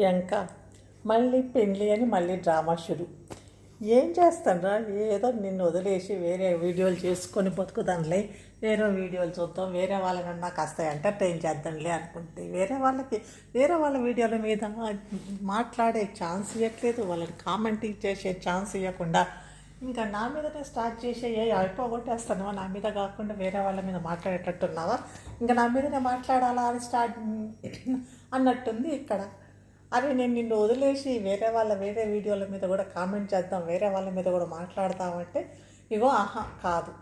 ఎంక మళ్ళీ పెళ్ళి అని మళ్ళీ డ్రామా షురు. ఏం చేస్తానరా? ఏదో నిన్ను వదిలేసి వేరే వీడియోలు చేసుకొని బతుకుదాంలే. వేరే వీడియోలు చూద్దాం. వేరే వాళ్ళకన్నా కాస్త ఎంటర్టైన్ చేద్దాంలే అనుకుంటే వేరే వాళ్ళకి వేరే వాళ్ళ వీడియోల మీద మాట్లాడే ఛాన్స్ ఇవ్వట్లేదు. వాళ్ళని కామెంట్ చేసే ఛాన్స్ ఇవ్వకుండా. ఇంకా నా మీదనే స్టార్ట్ చేసే ఏ అయిపోగొట్టేస్తానో నా మీద కాకుండా వేరే వాళ్ళ మీద మాట్లాడేటట్టున్నావా? ఇంకా నా మీదనే మాట్లాడాలా అని స్టార్ట్ అన్నట్టుంది ఇక్కడ. అరే నేను నిన్ను వదిలేసి వేరే వాళ్ళ వేరే వీడియోల మీద కూడా కామెంట్ చేద్దాం వేరే వాళ్ళ మీద కూడా మాట్లాడతామంటే ఇగో ఆహా కాదు.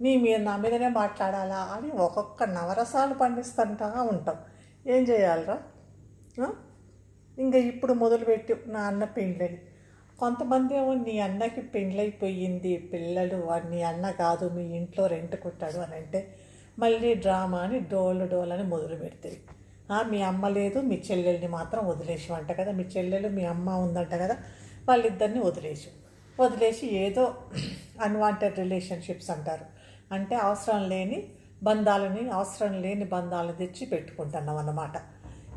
నీ మీద నా మీదనే మాట్లాడాలా అని ఒక్కొక్క నవరసాలు పండిస్తుంటా ఉంటాం. ఏం చేయాలరా? ఇంకా ఇప్పుడు మొదలుపెట్టి నా అన్న పెండ్లని. కొంతమంది ఏమో నీ అన్నకి పెండ్లైపోయింది పిల్లలు నీ అన్న కాదు మీ ఇంట్లో రెంట్ కొట్టాడు అని అంటే మళ్ళీ డ్రామా అని డోలు డోల్ అని మొదలు పెడతాయి మీ అమ్మ లేదు మీ చెల్లెల్ని మాత్రం వదిలేసి అంట కదా. మీ చెల్లెలు మీ అమ్మ ఉందంట కదా. వాళ్ళిద్దరిని వదిలేసి వదిలేసి ఏదో అన్వాంటెడ్ రిలేషన్షిప్స్ అంటారు. అంటే అవసరం లేని బంధాలని అవసరం లేని బంధాలను తెచ్చి పెట్టుకుంటున్నాం అన్నమాట.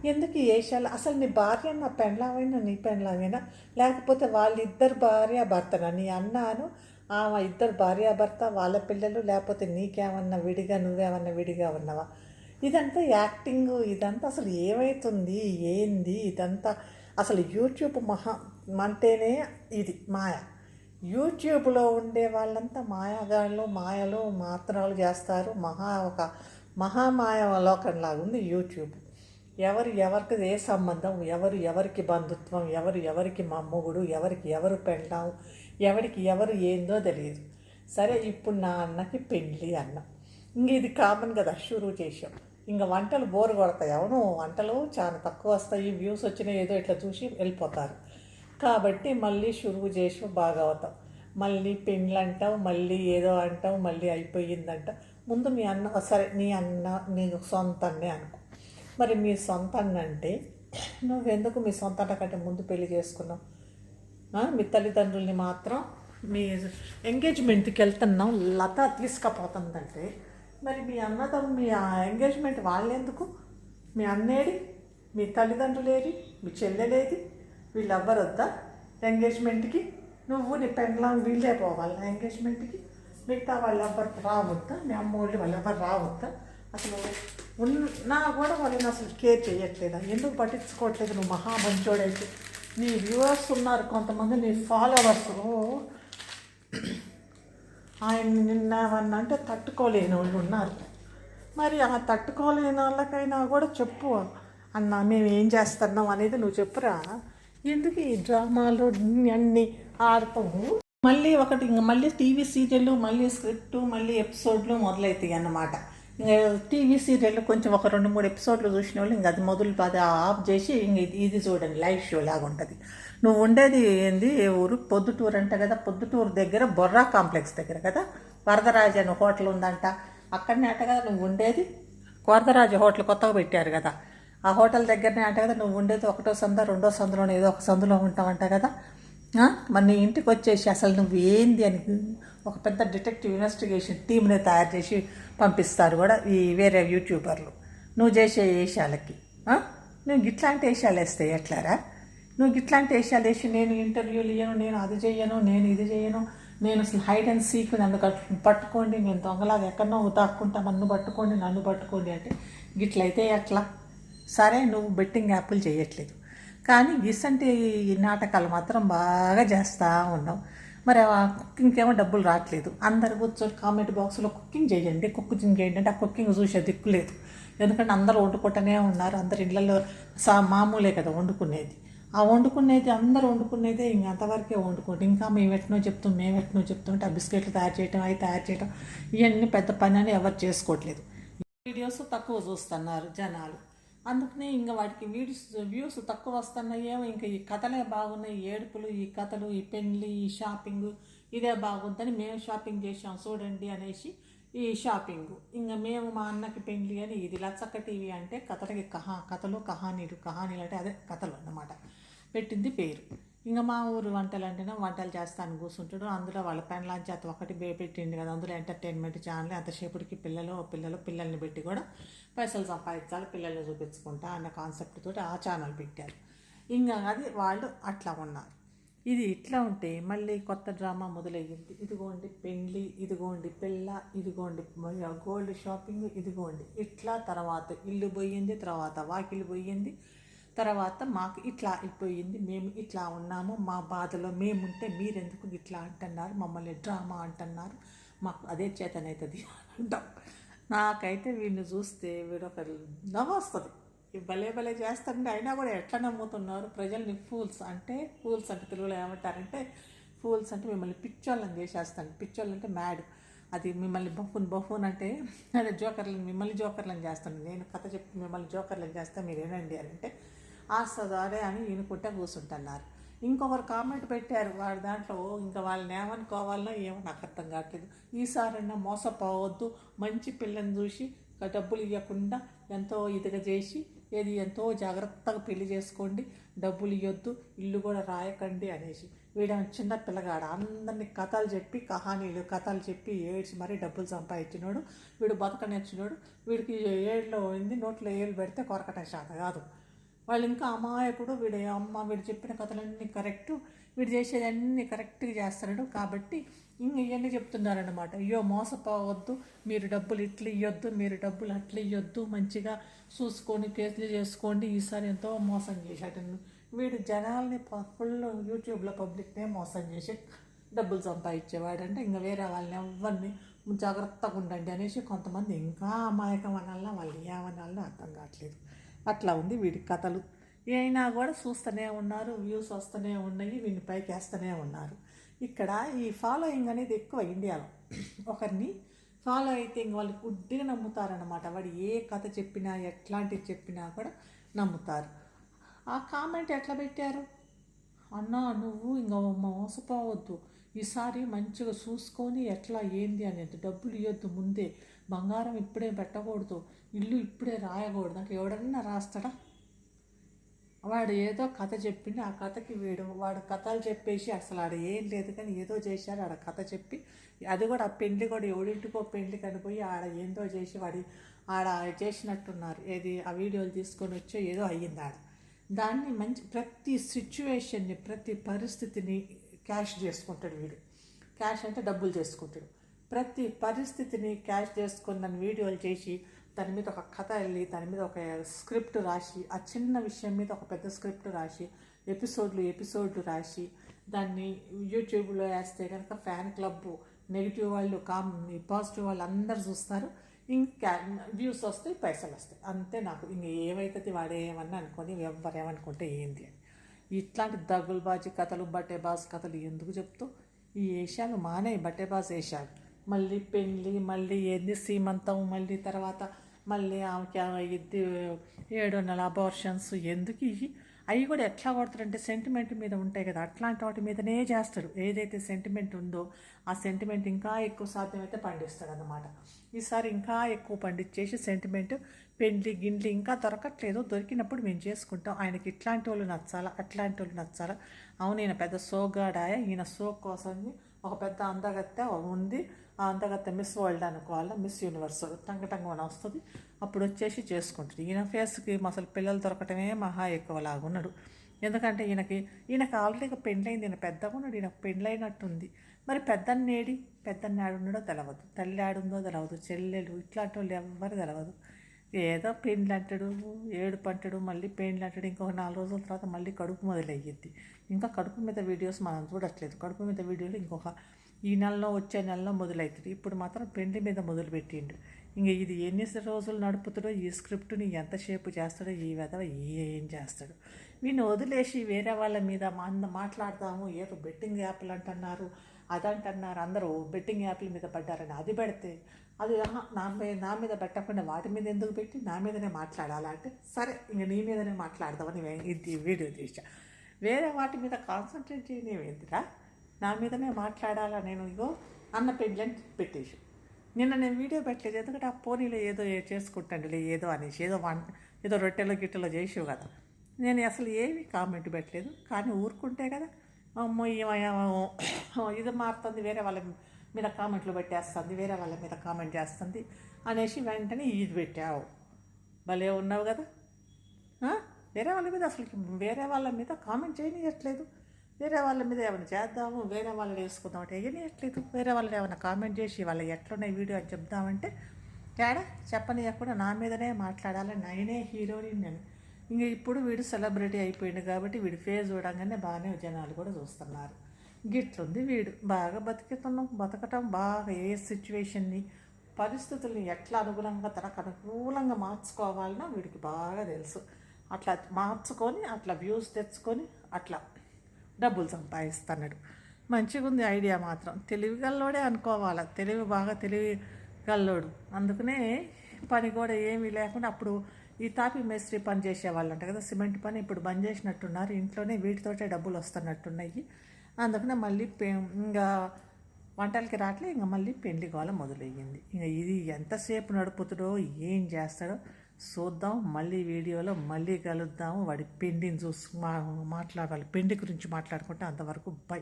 ఎందుకు ఏషాలు? అసలు నీ భార్య నా పెండ్లామైనా నీ పెండ్లామైనా? లేకపోతే వాళ్ళిద్దరు భార్య భర్తనా నీ అన్నాను ఆమె ఇద్దరు భార్యాభర్త వాళ్ళ పిల్లలు లేకపోతే నీకేమన్నా విడిగా నువ్వేమన్నా విడిగా ఉన్నావా? ఇదంతా యాక్టింగ్ ఇదంతా అసలు ఏమవుతుంది ఏంది ఇదంతా అసలు యూట్యూబ్ మహా అంటేనే ఇది మాయ. యూట్యూబ్లో ఉండే వాళ్ళంతా మాయాగాళ్ళు మాయలు మాత్రాలు చేస్తారు. మహా ఒక మహామాయ లోకంలాగా ఉంది యూట్యూబ్. ఎవరు ఎవరికి ఏ సంబంధం ఎవరు ఎవరికి బంధుత్వం ఎవరు ఎవరికి మొగుడు ఎవరికి ఎవరు పెండాం ఎవరికి ఎవరు ఏందో తెలియదు. సరే ఇప్పుడు నా అన్నకి పెళ్ళి అన్న. ఇంక ఇది కామన్ కదా షురూ చేసాం ఇంకా వంటలు బోరు కొడతాయి. అవును వంటలు చాలా తక్కువ వస్తాయి. వ్యూస్ వచ్చినాయి ఏదో ఇట్లా చూసి వెళ్ళిపోతారు. కాబట్టి మళ్ళీ షురువు చేసి బాగా అవుతాం. మళ్ళీ పెండ్లు అంటావు మళ్ళీ ఏదో అంటావు మళ్ళీ అయిపోయిందంట. ముందు మీ అన్న సరే నీ అన్న నీ సొంత అన్నే అనుకో. మరి మీ సొంత అన్న అంటే నువ్వెందుకు మీ సొంత అన్న కంటే ముందు పెళ్ళి చేసుకున్నావు? మీ తల్లిదండ్రుల్ని మాత్రం మీ ఎంగేజ్మెంట్కి వెళ్తున్నాం లత తీసుకపోతుందంటే మరి మీ అన్నదమ్ము మీ ఎంగేజ్మెంట్ వాళ్ళెందుకు? మీ అన్నేడి మీ తల్లిదండ్రులేది మీ చెల్లెలేది వీళ్ళెవ్వరొద్దా వద్దా ఎంగేజ్మెంట్కి నువ్వు నీ పెండ్లాం వీళ్ళే పోవాలి ఎంగేజ్మెంట్కి మిగతా వాళ్ళు ఎవ్వరు రావద్దా? మీ అమ్మోళ్ళు వాళ్ళు ఎవరు రావద్దా? అసలు ఉన్నా కూడా వాళ్ళని అసలు కేర్ చేయట్లేదా? ఎందుకు పట్టించుకోవట్లేదు నువ్వు మహా మంచోడైతే నీ వ్యూవర్స్ ఉన్నారు కొంతమంది నీ ఫాలోవర్స్ ఆయన నిన్న అంటే తట్టుకోలేని వాళ్ళు ఉన్నారు. మరి ఆ తట్టుకోలేని వాళ్ళకైనా కూడా చెప్పు అన్న మేము ఏం చేస్తున్నాం అనేది నువ్వు చెప్పురా. ఎందుకు ఈ డ్రామాలు అన్నీ ఆడతావు? మళ్ళీ ఒకటి ఇంకా మళ్ళీ టీవీ సీరియల్ మళ్ళీ స్క్రిప్ట్ మళ్ళీ ఎపిసోడ్లు మొదలవుతాయి అన్నమాట. టీవీ సీరియల్ కొంచెం ఒక రెండు మూడు ఎపిసోడ్లు చూసిన వాళ్ళు ఇంకా అది మొదలు అది ఆఫ్ చేసి ఇంక ఇది ఇది చూడండి లైవ్ షో లాగా ఉంటుంది నువ్వు ఉండేది ఏంది ఊరు? పొద్దుటూరు అంట కదా పొద్దుటూరు దగ్గర బొర్రా కాంప్లెక్స్ దగ్గర కదా? వరదరాజు అని హోటల్ ఉందంట. అక్కడనే అంట కదా నువ్వు ఉండేది? వరదరాజ హోటల్ కొత్తగా పెట్టారు కదా. ఆ హోటల్ దగ్గరనే అంట కదా నువ్వు ఉండేది ఒకటో సంద రెండో సందులోనే ఏదో ఒక సందులో ఉంటావంట కదా? మరి నీ ఇంటికి వచ్చేసి అసలు నువ్వు ఏంది అని ఒక పెద్ద డిటెక్టివ్ ఇన్వెస్టిగేషన్ టీమ్ని తయారు చేసి పంపిస్తారు కూడా ఈ వేరే యూట్యూబర్లు. నువ్వు చేసే వేషాలకి నువ్వు ఇట్లాంటి వేషాలు వేస్తే ఎట్లారా? నువ్వు ఇట్లాంటి వేషాలు వేసి నేను ఇంటర్వ్యూలు ఇయ్యను నేను అది చేయను నేను ఇది చేయను నేను అసలు హైడ్ అండ్ సీక్ నన్ను పట్టుకోండి నేను దొంగలాగా ఎక్కడనో తాక్కుంటా నన్ను పట్టుకోండి నన్ను పట్టుకోండి అంటే గిట్లయితే ఎట్లా? సరే నువ్వు బెట్టింగ్ యాప్లు చేయట్లేదు. కానీ ఇసంటి ఈ నాటకాలు మాత్రం బాగా చేస్తూ ఉన్నాం. మరి ఆ కుకింగ్కి ఏమో డబ్బులు రావట్లేదు. అందరు కూర్చొని కామెంట్ బాక్స్లో కుకింగ్ చేయండి. కుకింగ్ చేయండి అంటే ఆ కుకింగ్ చూసే దిక్కు లేదు. ఎందుకంటే అందరూ వండుకుంటూనే ఉన్నారు. అందరు ఇళ్ళల్లో సా మామూలే కదా వండుకునేది. ఆ వండుకునేది అందరూ వండుకునేదే ఇంక అంతవరకే వండుకోండి. ఇంకా మేము ఎట్నో చెప్తాం మేము ఎట్నో చెప్తాం అంటే ఆ బిస్కెట్లు తయారు చేయటం అవి తయారు చేయటం ఇవన్నీ పెద్ద పని అని ఎవరు చేసుకోవట్లేదు. వీడియోస్ తక్కువ చూస్తున్నారు జనాలు. అందుకనే ఇంకా వాటికి వీడియోస్ వ్యూస్ తక్కువ వస్తున్నాయేమో ఇంకా ఈ కథలే బాగున్నాయి ఈ ఏడుపులు ఈ కథలు ఈ పెళ్ళి ఈ షాపింగ్ ఇదే బాగుందని మేము షాపింగ్ చేసాం చూడండి అనేసి ఈ షాపింగ్. ఇంకా మేము మా అన్నకి పెళ్ళి అని ఇది లచ్చక్క టీవీ అంటే కథలకి కహా కథలు కహానీలు కహానీలు అంటే అదే కథలు అన్నమాట. పెట్టింది పేరు. ఇంకా మా ఊరు వంటలు అంటేనే వంటలు చేస్తాను కూర్చుంటాడు అందులో వాళ్ళ పెండ్లాంచి చేత ఒకటి పెట్టిండు కదా. అందులో ఎంటర్టైన్మెంట్ ఛానల్ అంతసేపటికి పిల్లలు పిల్లలు పిల్లల్ని పెట్టి కూడా పైసలు సంపాదించాలి పిల్లల్ని చూపించుకుంటా అన్న కాన్సెప్ట్ తోటి ఆ ఛానల్ పెట్టారు. ఇంకా అది వాళ్ళు అట్లా ఉన్నారు. ఇది ఇట్లా ఉంటే మళ్ళీ కొత్త డ్రామా మొదలయ్యింది. ఇదిగోండి పెళ్ళి ఇదిగోండి పిల్ల ఇదిగోండి గోల్డ్ షాపింగ్ ఇదిగోండి. ఇట్లా తర్వాత ఇల్లు పోయింది తర్వాత వాకిలు పోయింది. తర్వాత మాకు ఇట్లా అయిపోయింది మేము ఇట్లా ఉన్నాము మా బాధలో మేముంటే మీరెందుకు ఇట్లా అంటున్నారు మమ్మల్ని డ్రామా అంటున్నారు మాకు అదే చేతనవుతుంది అంటాం. నాకైతే వీడిని చూస్తే వీడొక నవ్వు వస్తుంది భలే భలే చేస్తారంటే అయినా కూడా ఎట్లా నమ్ముతున్నారు? ప్రజల్ని ఫూల్స్ అంటే ఫూల్స్ అంటే తెలుగులో ఏమంటారంటే ఫూల్స్ అంటే మిమ్మల్ని పిచ్చోళ్ళని చేసేస్తాను. పిచ్చోళ్ళు అంటే మ్యాడ్. అది మిమ్మల్ని బఫూన్ బఫూన్ అంటే అదే జోకర్లను మిమ్మల్ని జోకర్లను చేస్తాను. నేను కథ చెప్పి మిమ్మల్ని జోకర్లను చేస్తే మీరేనండి అని అంటే ఆస్తదాడే అని ఈయనకుంటే కూర్చుంటున్నారు ఇంకొకరు కామెంట్ పెట్టారు వాడి దాంట్లో "ఓ, ఇంకా వాళ్ళని ఏమనుకోవాలన్నా ఏమో నాకు అర్థం కావట్లేదు. ఈసారన్నా మోసపోవద్దు. మంచి పిల్లని చూసి డబ్బులు ఇవ్వకుండా ఎంతో ఇదిగా చేసి ఏది ఎంతో జాగ్రత్తగా పెళ్ళి చేసుకోండి. డబ్బులు ఇవ్వద్దు ఇల్లు కూడా రాయకండి అనేసి. వీడ చిన్న పిల్లగాడు. అందరినీ కథలు చెప్పి కహానీలు కథలు చెప్పి ఏడ్చి మరీ డబ్బులు సంపాదించినాడు. వీడు బతకనిచ్చినాడు. వీడికి ఏడులో అయింది నోట్లో ఏళ్ళు పెడితే కొరకటం శాత కాదు. వాళ్ళు ఇంకా అమాయకుడు వీడు అమ్మ వీడు చెప్పిన కథలన్నీ కరెక్ట్ వీడు చేసేదన్నీ కరెక్ట్గా చేస్తున్నాడు కాబట్టి ఇంక ఇవన్నీ చెప్తున్నారనమాట అయ్యో మోసపోవద్దు మీరు డబ్బులు ఇట్లా ఇవ్వద్దు మీరు డబ్బులు అట్లా ఇవ్వద్దు మంచిగా చూసుకొని కేసులు చేసుకోండి ఈసారి ఎంతో మోసం చేశాడు. వీడు జనాల్ని ఫుల్ యూట్యూబ్లో పబ్లిక్నే మోసం చేసి డబ్బులు సంపాదించేవాడంటే ఇంకా వేరే వాళ్ళని ఎవరిని జాగ్రత్తగా ఉండండి అనేసి కొంతమంది ఇంకా అమాయకం అనాలన్నా వాళ్ళు ఏమనాలనో అర్థం కావట్లేదు. అట్లా ఉంది వీడి కథలు. అయినా కూడా చూస్తూనే ఉన్నారు వ్యూస్ వస్తూనే ఉన్నాయి వీడిని పైకి వేస్తూనే ఉన్నారు. ఇక్కడ ఈ ఫాలోయింగ్ అనేది ఎక్కువ ఇండియాలో. ఒకరిని ఫాలో అయితే ఇంక వాళ్ళు గుడ్డిగా నమ్ముతారనమాట వాడు ఏ కథ చెప్పినా ఎట్లాంటివి చెప్పినా కూడా నమ్ముతారు. ఆ కామెంట్ ఎట్లా పెట్టారు? అన్నా నువ్వు ఇంకా మోసపోవద్దు. ఈసారి మంచిగా చూసుకొని ఎట్లా ఏంది అనేది డబ్బులు ఇవ్వద్దు ముందే. బంగారం ఇప్పుడే పెట్టకూడదు ఇల్లు ఇప్పుడే రాయకూడదు నాకు ఎవడన్నా రాస్తాడా? వాడు ఏదో కథ చెప్పిండు ఆ కథకి వీడు వాడు కథలు చెప్పేసి అసలు ఆడ ఏం లేదు కానీ ఏదో చేశాడు ఆడ కథ చెప్పి అది కూడా ఆ పెళ్ళి కూడా ఎవడింటికో పెళ్ళి కనిపోయి ఆడ ఏందో చేసి వాడి ఆడ చేసినట్టున్నారు. ఏది ఆ వీడియోలు తీసుకొని వచ్చో ఏదో అయ్యింది ఆడ. దాన్ని మంచి ప్రతి సిచ్యువేషన్ని ప్రతి పరిస్థితిని క్యాష్ చేసుకుంటాడు వీడు. క్యాష్ అంటే డబ్బులు చేసుకుంటాడు. ప్రతి పరిస్థితిని క్యాష్ చేసుకొని దాన్ని వీడియోలు చేసి దాని మీద ఒక కథ వెళ్ళి దాని మీద ఒక స్క్రిప్ట్ రాసి ఆ చిన్న విషయం మీద ఒక పెద్ద స్క్రిప్ట్ రాసి ఎపిసోడ్లు ఎపిసోడ్లు రాసి దాన్ని యూట్యూబ్లో వేస్తే కనుక ఫ్యాన్ క్లబ్ నెగిటివ్ వాళ్ళు కామ్ పాజిటివ్ వాళ్ళు అందరు చూస్తారు. ఇంకా వ్యూస్ వస్తాయి పైసలు వస్తాయి. అంతే నాకు. ఇంక ఏమైతుంది వాడేమన్నా అనుకొని ఎవరు ఏంది అని. ఇట్లాంటి దగ్గులబాజీ కథలు బట్టేబాజ్ కథలు ఎందుకు చెప్తూ? ఈ వేషాలు మానే బట్టేబాజ్ వేషాలు మళ్ళీ పెళ్ళి మళ్ళీ ఏంది సీమంతం మళ్ళీ తర్వాత మళ్ళీ ఆమెకి ఇది ఏడు నెల అబార్షన్స్ ఎందుకు ఇవి? అవి కూడా ఎట్లా కొడతారంటే సెంటిమెంట్ మీద ఉంటాయి కదా. అట్లాంటి వాటి మీదనే చేస్తాడు. ఏదైతే సెంటిమెంట్ ఉందో ఆ సెంటిమెంట్ ఇంకా ఎక్కువ సాధ్యమైతే పండిస్తాడు అనమాట ఈసారి ఇంకా ఎక్కువ పండించేసి సెంటిమెంట్ పెండ్లి గిండ్లి ఇంకా దొరకట్లేదు. దొరికినప్పుడు మేము చేసుకుంటాం. ఆయనకి ఇట్లాంటి వాళ్ళు నచ్చాలా? అట్లాంటి వాళ్ళు నచ్చాలా? అవును ఈయన పెద్ద సోగాడాయ ఈయన సో కోసం ఒక పెద్ద అందగత్త ఉంది. అంతగా మిస్ వరల్డ్ అనుకోవాలా మిస్ యూనివర్స్ టంగ టంగ అని వస్తుంది. అప్పుడు వచ్చేసి చేసుకుంటుంది. ఈయన ఫేస్కి అసలు పిల్లలు దొరకటమే మహా ఎక్కువలాగా ఉన్నాడు. ఎందుకంటే ఈయనకి ఈయనకి ఆల్రెడీ పెండ్లైంది. ఈయన పెద్దగా ఉన్నాడు. ఈయనకు పెండ్లైనట్టుంది. మరి పెద్దన్నేడి పెద్దన్నాడున్నాడో తెలవదు. తల్లి ఆడుందో తెలవదు. చెల్లెలు ఇట్లాంటి వాళ్ళు ఎవ్వరు తెలవదు. ఏదో పెండ్లు అంటాడు ఏడుపు అంటాడు మళ్ళీ పెండ్లు అంటాడు ఇంకొక నాలుగు రోజుల తర్వాత మళ్ళీ కడుపు మొదలయ్యిద్ది. ఇంకా కడుపు మీద వీడియోస్ మనం చూడట్లేదు. కడుపు మీద వీడియోలు ఇంకొక ఈ నెలలో వచ్చే నెలలో మొదలవుతుంది ఇప్పుడు మాత్రం పెండ్లి మీద మొదలుపెట్టిండు. ఇంక ఇది ఎన్ని రోజులు నడుపుతాడో ఈ స్క్రిప్ట్ని ఎంతసేపు చేస్తాడో ఈ విధవ ఏం చేస్తాడు? వీడిని వదిలేసి వేరే వాళ్ళ మీద మా- మాట్లాడతాము ఏదో బెట్టింగ్ యాప్లు అంటున్నారు అదంటున్నారు అందరూ బెట్టింగ్ యాప్ల మీద పడ్డారని అది పెడితే అది నా మీద నా మీద పెట్టకుండా వాటి మీద ఎందుకు పెట్టి నా మీదనే మాట్లాడాలా అంటే సరే ఇంక నీ మీదనే మాట్లాడదామని ఇది వీడియో తీసా వేరే వాటి మీద కాన్సన్ట్రేట్ చేయనేవేందిరా? నా మీదనే మాట్లాడాలా నేను ఇగో అన్న పెండ్లెంట్ పెట్టేసి. నిన్న నేను వీడియో పెట్టలేదు ఎందుకంటే ఆ పోనీలో ఏదో ఏ- ఏదో అనేసి ఏదో వంట ఏదో రొట్టెలో గిట్టెలో చేసేవు కదా. నేను అసలు ఏమీ కామెంట్ పెట్టలేదు కానీ ఊరుకుంటే కదా అమ్మో ఏమో ఇది మారుతుంది వేరే వాళ్ళ మీద కామెంట్లు పెట్టేస్తుంది వేరే వాళ్ళ మీద కామెంట్ చేస్తుంది అనేసి వెంటనే ఇది పెట్టావు. భలే ఉన్నావు కదా. వేరే వాళ్ళ మీద అసలు వేరే వాళ్ళ మీద కామెంట్ చేయనియట్లేదు. వేరే వాళ్ళ మీద ఏమైనా చేద్దాము వేరే వాళ్ళని వేసుకుందాం అంటే వేయనియట్లేదు వేరే వాళ్ళని ఏమైనా కామెంట్ చేసి వాళ్ళ ఎట్లున్నాయి వీడియో అని చెప్దామంటే తేడా చెప్పనియకుండా నా మీదనే మాట్లాడాలి. నేనే హీరోని నేను. ఇంక ఇప్పుడు వీడు సెలబ్రిటీ అయిపోయింది కాబట్టి వీడి ఫేస్ చూడంగానే బాగానే జనాలు కూడా చూస్తున్నారు. గిట్లుంది వీడు. బాగా బతికితున్నాం బతకటం బాగా ఏ సిచ్యువేషన్ని పరిస్థితుల్ని ఎట్లా అనుగుణంగా తనకు అనుకూలంగా మార్చుకోవాలనో వీడికి బాగా తెలుసు. అట్లా మార్చుకొని అట్లా వ్యూస్ తెచ్చుకొని అట్లా డబ్బులు సంపాదిస్తున్నాడు. మంచిగా ఉంది ఐడియా మాత్రం. తెలివి గల్లోడే అనుకోవాలి. తెలివి బాగా తెలివి గల్లోడు అందుకనే పని కూడా ఏమీ లేకుండా అప్పుడు ఈ తాపి మేస్త్రి పని చేసేవాళ్ళు అంట కదా. సిమెంట్ పని ఇప్పుడు బంద్ చేసినట్టున్నారు. ఇంట్లోనే వీటితోటే డబ్బులు వస్తున్నట్టున్నాయి అందుకనే మళ్ళీ పే ఇంకా వంటలకి రావట్లే ఇంకా మళ్ళీ పెళ్ళి గోళ మొదలయ్యింది. ఇంకా ఇది ఎంతసేపు నడుపుతాడో ఏం చేస్తాడో చూద్దాం మళ్ళీ వీడియోలో మళ్ళీ కలుద్దాము. వాడి పెండిని చూసు మా మాట్లాడాలి. పెండి గురించి మాట్లాడుకుంటే అంతవరకు బై.